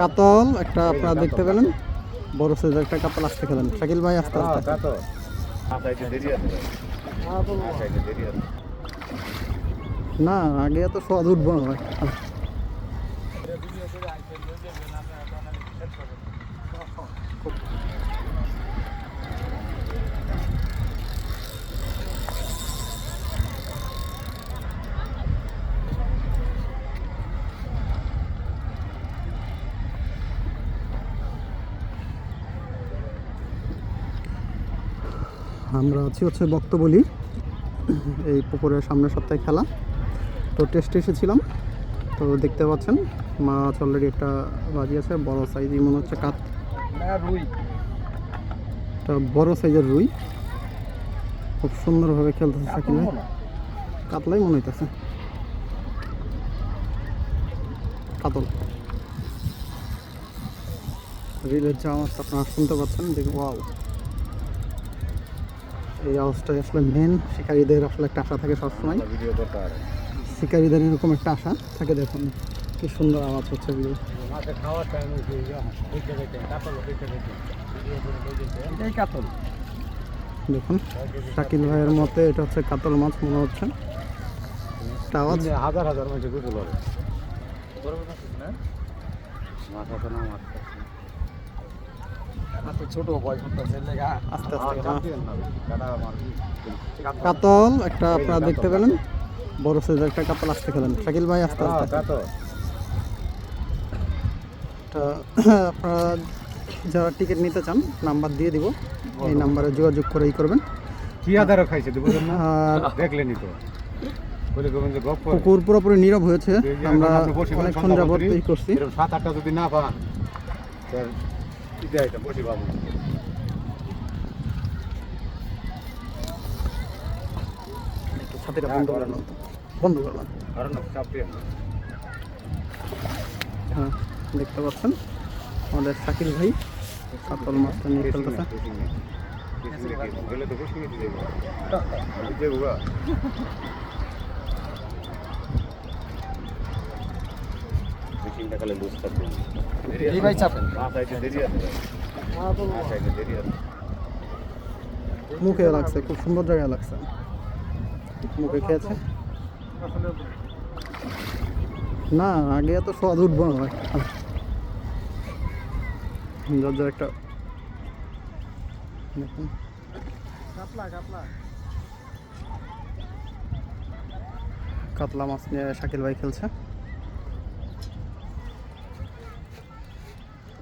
কাতল একটা আপনারা দেখতে পেলেন। বড় সাইজের একটা কাতল আসতে খেলেন। শাকিল ভাই আসতে আসতে। না আগে এত স্বাদ উঠবো না ভাই। আমরা আছি হচ্ছে বক্তবলি এই পুকুরের সামনের সপ্তাহে খেলা। তো টেস্টে এসেছিলাম, তো দেখতে পাচ্ছেন, মাছ অলরেডি একটা বাজি আছে, বড় সাইজই মনে হচ্ছে কাত রুই একটা বড় সাইজের রুই। খুব সুন্দরভাবে খেলতেছে ভাই। কাতলাই মনে হইতেছে। কাতল। রিলের যে আওয়াজটা আপনারা শুনতে পাচ্ছেন ওয়াও এই আওয়াজটাই আসলে মেন শিকারীদের আসলে একটা আশা থাকে সবসময়। শিকারীদের এরকম একটা আশা থাকে, দেখুন কি সুন্দর আওয়াজ হচ্ছে দেখুন, শাকিল ভাইয়ের মতে এটা হচ্ছে কাতল মাছ মনে হচ্ছে। হাজার হাজার মাঝে গোসল হবে আস্তে আস্তে চাপ হ্যাঁ। কাতল একটা আপনারা দেখতে পেলেন। বড় সাইজের একটা কাতল আসতে খেলেন। শাকিল ভাই আস্তে হ্যাঁ, আস্তে। আপনারা যারা টিকিট নিতে চান নাম্বার দিয়ে দিব। এই নাম্বারে যোগাযোগ করবেন। কি আদারও খাইছে দেখলেনি তো। করে। পুকুর পুরোপুরি নীরব হয়েছে। আমরা অনেকক্ষণ যাবত করছি। সাত আটটা যদি না পান বসি বাবু। ছাতিটা বন্ধ করে নাও তো। বন্ধ করলাম। হ্যাঁ দেখতে পাচ্ছেন আমাদের শাকিল ভাই কাতল মাছটা নিয়ে ফেলতেছে গেলে তো বসে লুজ থাকবে। এই ভাই চাপেন। দেরি আছে। দেরি আছে। মুখে লাগছে খুব সুন্দর জায়গায় লাগছে। মুখে খেয়েছে না আগে এত স্বাদ উঠবো না ভাই। যার একটা কাতলা মাছ নিয়ে শাকিল ভাই খেলছে প্রথম যে শ্যাম লাগছে